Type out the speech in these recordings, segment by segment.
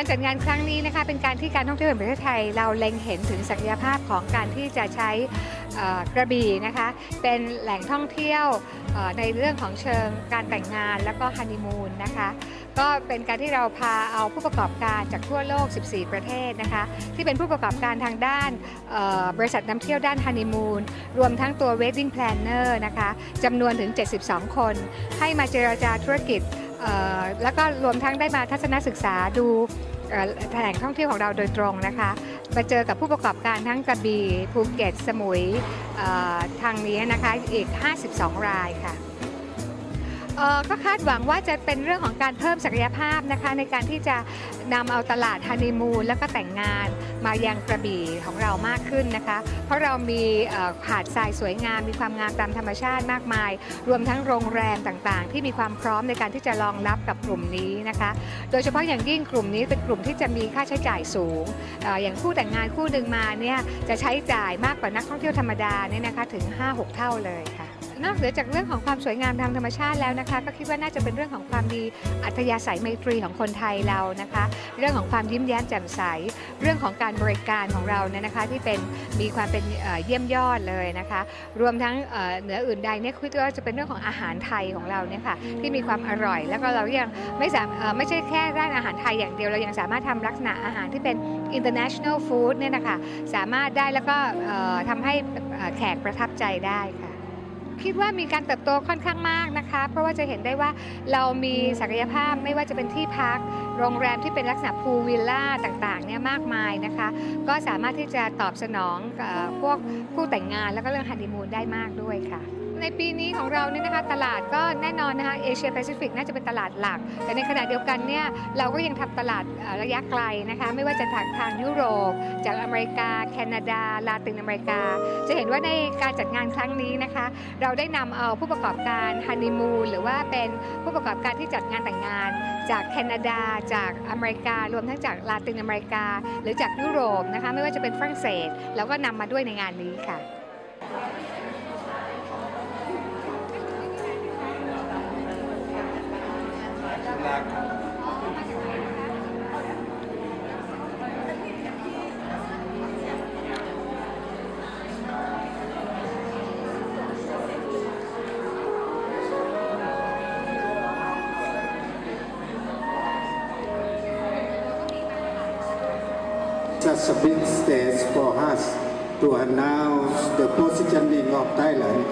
การจัดงานครั้งนี้นะคะเป็นการที่การท่องเที่ยวแห่งประเทศไทย เราเล็งเห็นถึงศักยภาพของการที่จะใช้กระบี่นะคะ เป็นแหล่งท่องเที่ยวในเรื่องของเชิงการแต่งงานแล้วก็ฮันนีมูนนะคะก็เป็นการที่เราพาเอาผู้ประกอบการจากทั่วโลก 14 ประเทศนะคะที่เป็นผู้ประกอบการทางด้านบริษัทนำเที่ยวด้านฮันนีมูนรวมทั้งตัว Wedding Planner นะคะจำนวนถึง 72 คน ให้มาเจรจาธุรกิจ แล้วก็รวมทั้งได้มาทัศนศึกษาดูแหล่งท่องเที่ยวของเราโดยตรงนะคะมาเจอกับผู้ประกอบการทั้งกระบี่ภูเก็ต สมุยทางนี้นะคะอีก 52 รายค่ะ เอ่อก็คาดหวังว่าจะเป็นเรื่องของการเพิ่มศักยภาพนะคะในการที่จะนำเอาตลาดฮันนีมูนแล้วก็แต่งงานมายังกระบี่ของเรามากขึ้นนะคะ เพราะเรามีเอ่อหาดทรายสวยงาม มีความงามตามธรรมชาติมากมาย รวมทั้งโรงแรมต่างๆ ที่มีความพร้อมในการที่จะรองรับกับกลุ่มนี้นะคะ โดยเฉพาะอย่างยิ่งกลุ่มนี้เป็นกลุ่มที่จะมีค่าใช้จ่ายสูงเอออย่างคู่แต่งงานคู่หนึ่งมาเนี่ยจะใช้จ่ายมากกว่านักท่องเที่ยวธรรมดาเนี่ยนะคะถึง 5-6 เท่าเลยค่ะ นอกเหนือจากเรื่องของความสวยงามทางธรรมชาติแล้วนะคะ ก็คิดว่าน่าจะเป็นเรื่องของความดีอัธยาศัยไมตรีของคนไทยเรานะคะ เรื่องของความยิ้มแย้มแจ่มใส เรื่องของการบริการของเราเนี่ยนะคะ ที่เป็นมีความเป็นเยี่ยมยอดเลยนะคะ รวมทั้งเหนืออื่นใดเนี่ยคิดว่าจะเป็นเรื่องของอาหารไทยของเราเนี่ยค่ะที่มีความอร่อย แล้วก็เรายังไม่สามเอ่อไม่ใช่แค่ด้านอาหารไทยอย่างเดียวเรายังสามารถทำลักษณะอาหารที่เป็น international food เนี่ยนะคะสามารถได้แล้วก็ทำให้แขกประทับใจได้ค่ะ คิดว่ามีการเติบโตค่อนข้างมากนะคะ เพราะว่าจะเห็นได้ว่าเรามีศักยภาพไม่ว่าจะเป็นที่พัก โรงแรมที่เป็นลักษณะพูลวิลล่าต่างๆเนี่ยมากมายนะคะ ก็สามารถที่จะตอบสนองเอ่อพวกผู้แต่งงานแล้วก็เรื่องฮันนีมูนได้มากด้วยค่ะ ในปีนี้ของเราเนี่ยนะคะตลาดก็แน่นอนนะคะเอเชียแปซิฟิกน่าจะเป็นตลาดหลัก แต่ในขณะเดียวกันเนี่ยเราก็ยังทำตลาดระยะไกลนะคะไม่ว่าจะทางทางยุโรป จากอเมริกา แคนาดา ลาตินอเมริกา จะเห็นว่าในการจัดงานครั้งนี้นะคะ เราได้นำเอาผู้ประกอบการฮันนีมูนหรือว่าเป็นผู้ประกอบการที่จัดงานแต่งงาน จากแคนาดา จากอเมริการวมทั้งจากลาตินอเมริกา หรือจากยุโรปนะคะไม่ว่าจะเป็นฝรั่งเศส แล้วก็นำมาด้วยในงานนี้ค่ะ just a big stage for us to announce the positioning of Thailand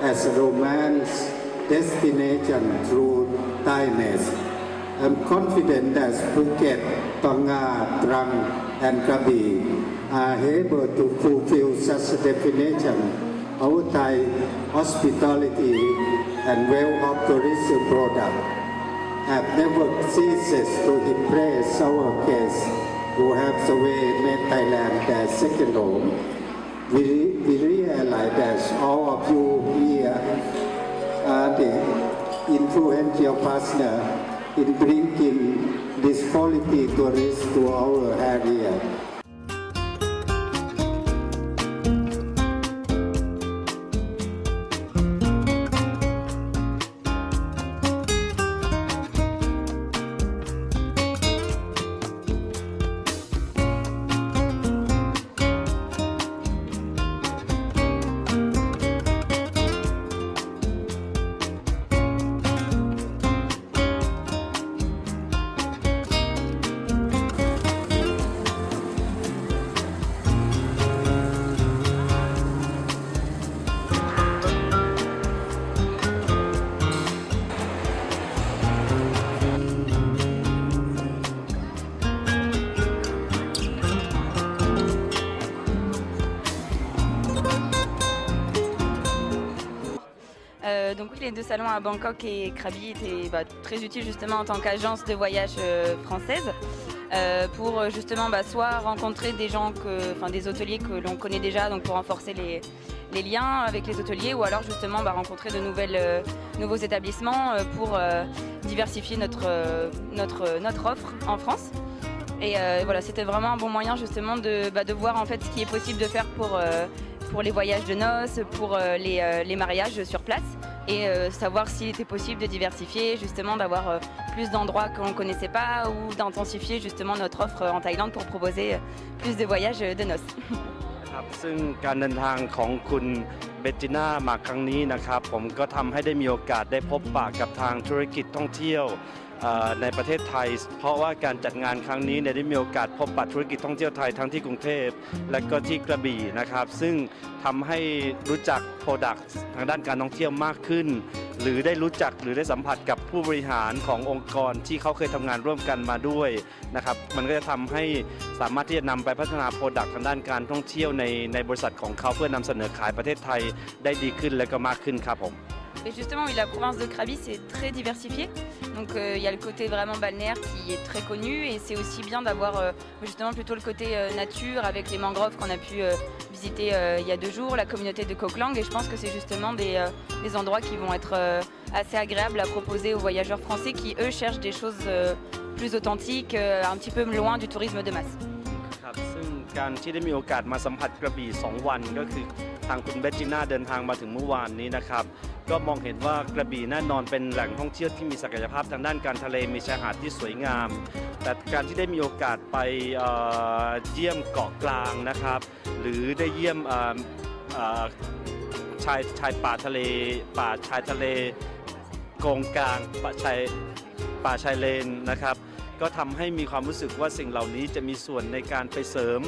as a romance destination through Thailand. I'm confident that Phuket, Tonga, Trang, and Krabi are able to fulfill such a definition. Our Thai hospitality and well of tourism product have never ceases to impress our guests who have surveyed made Thailand their second home. We, we realize that all of you here are the influential partner in bringing this quality tourists to our area. Euh, donc oui, les deux salons à Bangkok et Krabi étaient bah, très utiles justement en tant qu'agence de voyage euh, française euh, pour justement bah, soit rencontrer des gens, que, des hôteliers que l'on connaît déjà, donc pour renforcer les, liens avec les hôteliers, ou alors justement bah, rencontrer de nouvelles, nouveaux établissements pour diversifier notre, notre, notre offre en France. Et voilà, c'était vraiment un bon moyen justement de, de voir en fait ce qui est possible de faire pour, pour les voyages de noces, pour euh, les, euh, les mariages sur place et euh, savoir s'il était possible de diversifier, justement d'avoir euh, plus d'endroits qu'on ne connaissait pas ou d'intensifier justement notre offre en Thaïlande pour proposer euh, plus de voyages de noces. ครับซึ่งการเดินทางของคุณเบจิน่ามาครั้งนี้นะครับ ผมก็ทำให้ได้มีโอกาสได้พบปะกับทางธุรกิจท่องเที่ยวเอ่อ ในประเทศไทย เพราะว่าการจัดงานครั้งนี้เนี่ยได้มีโอกาสพบปะธุรกิจท่องเที่ยวไทยทั้งที่กรุงเทพ และก็ที่กระบี่นะครับ ซึ่งทำให้รู้จักโปรดักต์ทางด้านการท่องเที่ยวมากขึ้น หรือได้รู้จักหรือได้สัมผัสกับผู้บริหารขององค์กรที่เขาเคยทำงานร่วมกันมาด้วยนะครับมันก็จะทำให้สามารถที่จะนำไปพัฒนาโปรดักต์ทางด้านการท่องเที่ยวในในบริษัทของเขาเพื่อนำเสนอขายประเทศไทยได้ดีขึ้นและก็มากขึ้นครับผม Et justement, oui, la province de Krabi, c'est très diversifié. Donc euh, il y a le côté vraiment balnéaire qui est très connu et c'est aussi bien d'avoir euh, justement plutôt le côté euh, nature avec les mangroves qu'on a pu euh, visiter euh, il y a deux jours, la communauté de Koklang et je pense que c'est justement des, euh, des endroits qui vont être euh, assez agréables à proposer aux voyageurs français qui eux cherchent des choses euh, plus authentiques, euh, un petit peu loin du tourisme de masse. ครับซึ่งการที่ได้มีโอกาสมาสัมผัสกระบี่ 2 วันก็คือทางคุณเบจจิน่าเดินทางมาถึงเมื่อวานนี้นะครับ ก็มองเห็นว่ากระบี่แน่นอนเป็นแหล่งท่องเที่ยวที่มีศักยภาพทางด้านการทะเลมีชายหาดที่สวยงาม แต่การที่ได้มีโอกาสไปเยี่ยมเกาะกลางนะครับ หรือได้เยี่ยมชายชายป่าทะเล ป่าชายทะเลโกงกลางป่าชายป่าชายเลนนะครับก็ทำให้มีความรู้สึกว่าสิ่งเหล่านี้จะมีส่วนในการไปเสริม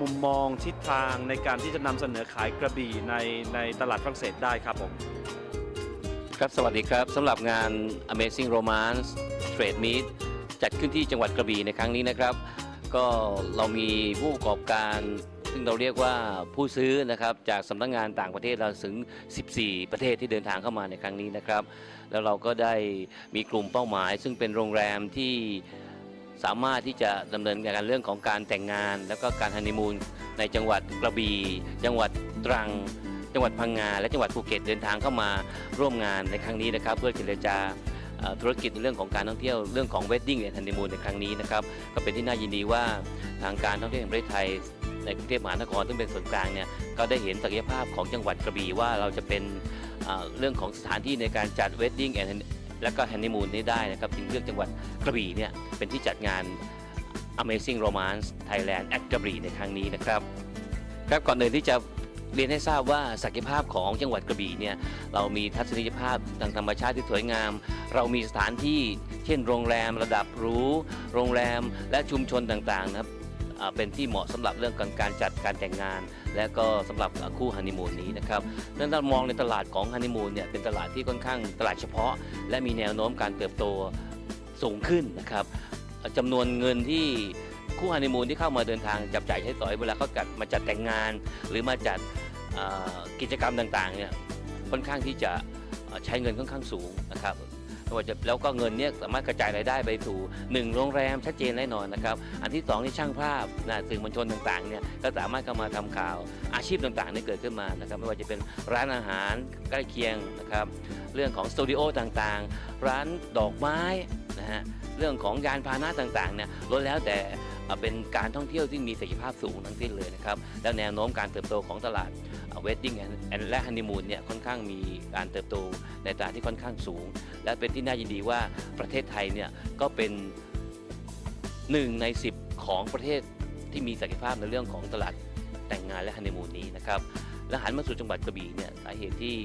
มุมมองทิศทางในการที่จะนำเสนอขายกระบี่ในในตลาดฝรั่งเศสได้ครับผม ครับสวัสดีครับสำหรับงาน Amazing Romance Trade Meet จัดขึ้นที่จังหวัดกระบี่ในครั้งนี้นะครับ ก็เรามีผู้ประกอบการ ซึ่งเราเรียกว่าผู้ซื้อนะครับจากสำนักงานต่างประเทศเราถึง 14 ประเทศที่เดินทางเข้ามาในครั้งนี้นะครับ แล้วเราก็ได้มีกลุ่มเป้าหมาย ซึ่งเป็นโรงแรมที่สามารถที่จะดำเนินการเรื่องของการแต่งงาน แล้วก็การฮันนีมูนในจังหวัดกระบี่จังหวัดตรัง จังหวัดพังงาและจังหวัดภูเก็ตเดินทางเข้ามาร่วมงานในครั้งนี้นะครับ เพื่อเจรจาธุรกิจในเรื่องของการท่องเที่ยวเรื่องของ Wedding and Honeymoon ในครั้งนี้นะครับก็เป็นที่น่ายินดีว่าทางการท่องเที่ยวแห่งประเทศไทยในกรุงเทพมหานครซึ่งเป็นส่วนกลางเนี่ยก็ได้เห็นศักยภาพของจังหวัดกระบี่ว่าเราจะเป็นเรื่องของสถานที่ในการจัด Wedding and และก็ฮันนีมูนนี้ได้นะครับจึงเลือกจังหวัดกระบี่เนี่ยเป็นที่จัดงาน Amazing Romance Thailand at กระบี่ในครั้งนี้นะครับครับก่อนอื่นที่จะ เรียนให้ทราบว่าศักยภาพของจังหวัดกระบี่เนี่ยเรามีทัศนียภาพทางธรรมชาติที่สวยงาม เรามีสถานที่เช่นโรงแรมระดับหรูโรงแรมและชุมชนต่างๆนะครับเป็นที่เหมาะสำหรับเรื่องของการจัดการแต่งงาน และก็สำหรับคู่ฮันนีมูนนี้นะครับนั้นถ้ามองในตลาดของฮันนีมูนเนี่ยเป็นตลาดที่ค่อนข้างตลาดเฉพาะ และมีแนวโน้มการเติบโตสูงขึ้นนะครับจำนวนเงินที่คู่ฮันนีมูนที่เข้ามาเดินทางจับจ่ายใช้สอยเวลาเขาจัดมาจัดแต่งงาน หรือมาจัด กิจกรรมต่างๆเนี่ยค่อนข้างที่จะใช้เงินค่อนข้างสูงนะครับไม่ว่าจะแล้วก็เงินเนี่ยสามารถกระจายรายได้ไปสู่หนึ่งโรงแรมชัดเจนแน่นอนนะครับ อันที่สองนี่ช่างภาพนะสื่อมวลชนต่างๆเนี่ยก็สามารถเข้ามาทำข่าวอาชีพต่างๆที่เกิดขึ้นมานะครับ ไม่ว่าจะเป็นร้านอาหารใกล้เคียงนะครับ เรื่องของสตูดิโอต่างๆ ร้านดอกไม้นะฮะเรื่องของยานพาหนะต่างๆเนี่ยล้วนแล้วแต่เป็นการท่องเที่ยวที่มีศักยภาพสูงทั้งสิ้นเลยนะครับ แล้วแนวโน้มการเติบโตของตลาด เวดดิ้งและฮันนีมูนเนี่ยค่อนข้างมีการเติบโตในตลาดที่ค่อนข้างสูง และเป็นที่น่ายินดีว่าประเทศไทยเนี่ยก็เป็นหนึ่งใน 10 ของประเทศที่มีศักยภาพในเรื่องของตลาดแต่งงานและฮันนีมูนนี้นะครับและหันมาสู่จังหวัดกระบี่เนี่ยสาเหตุที่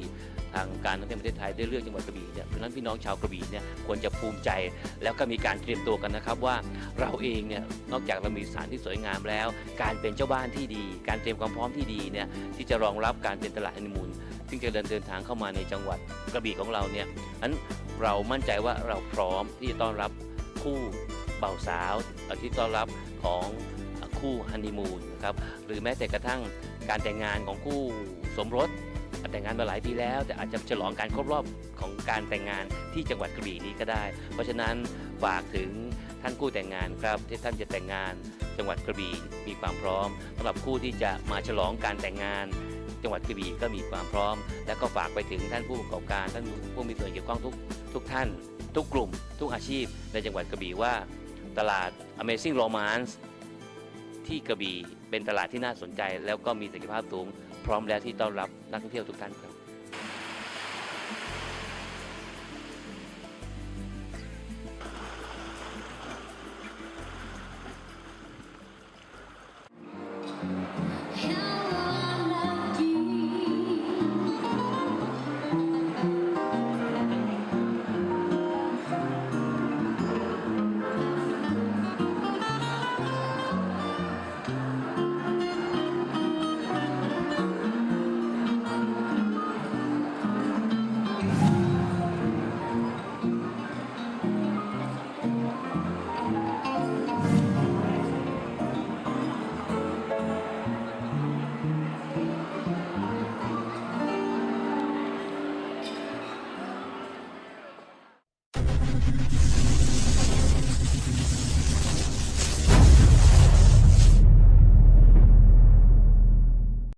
ทางการท่องเที่ยวประเทศไทยได้เลือกจังหวัดกระบี่เนี่ยเพราะฉะนั้นพี่น้องชาวกระบี่เนี่ยควรจะภูมิใจ แล้วก็มีการเตรียมตัวกันนะครับว่าเราเองเนี่ยนอกจากเรามีสถานที่สวยงามแล้ว การเป็นเจ้าบ้านที่ดี การเตรียมความพร้อมที่ดีเนี่ยที่จะรองรับการเป็นตลาดฮันนีมูนซึ่งจะเดินเดินทางเข้ามาในจังหวัดกระบี่ของเราเนี่ยนั้นเรามั่นใจว่าเราพร้อมที่จะต้อนรับคู่เบ่าวสาวที่ต้อนรับของคู่ฮันนีมูนนะครับหรือแม้แต่กระทั่งการแต่งงานของคู่สมรส แต่งงานมาหลายปีแล้ว แต่อาจจะฉลองการครบรอบของการแต่งงานที่จังหวัดกระบี่นี้ก็ได้ เพราะฉะนั้นฝากถึงท่านคู่แต่งงานครับที่ท่านจะแต่งงานจังหวัดกระบี่มีความพร้อมสำหรับคู่ที่จะมาฉลองการแต่งงานจังหวัดกระบี่ก็มีความพร้อม และก็ฝากไปถึงท่านผู้ประกอบการท่านผู้มีส่วนเกี่ยวข้องทุกทุกท่าน ทุกกลุ่ม ทุกอาชีพในจังหวัดกระบี่ว่า ตลาด Amazing Romance ที่กระบี่เป็นตลาดที่น่าสนใจ แล้วก็มีศักยภาพสูง พร้อมแล้วที่ต้อนรับนักท่องเที่ยวทุกท่านครับ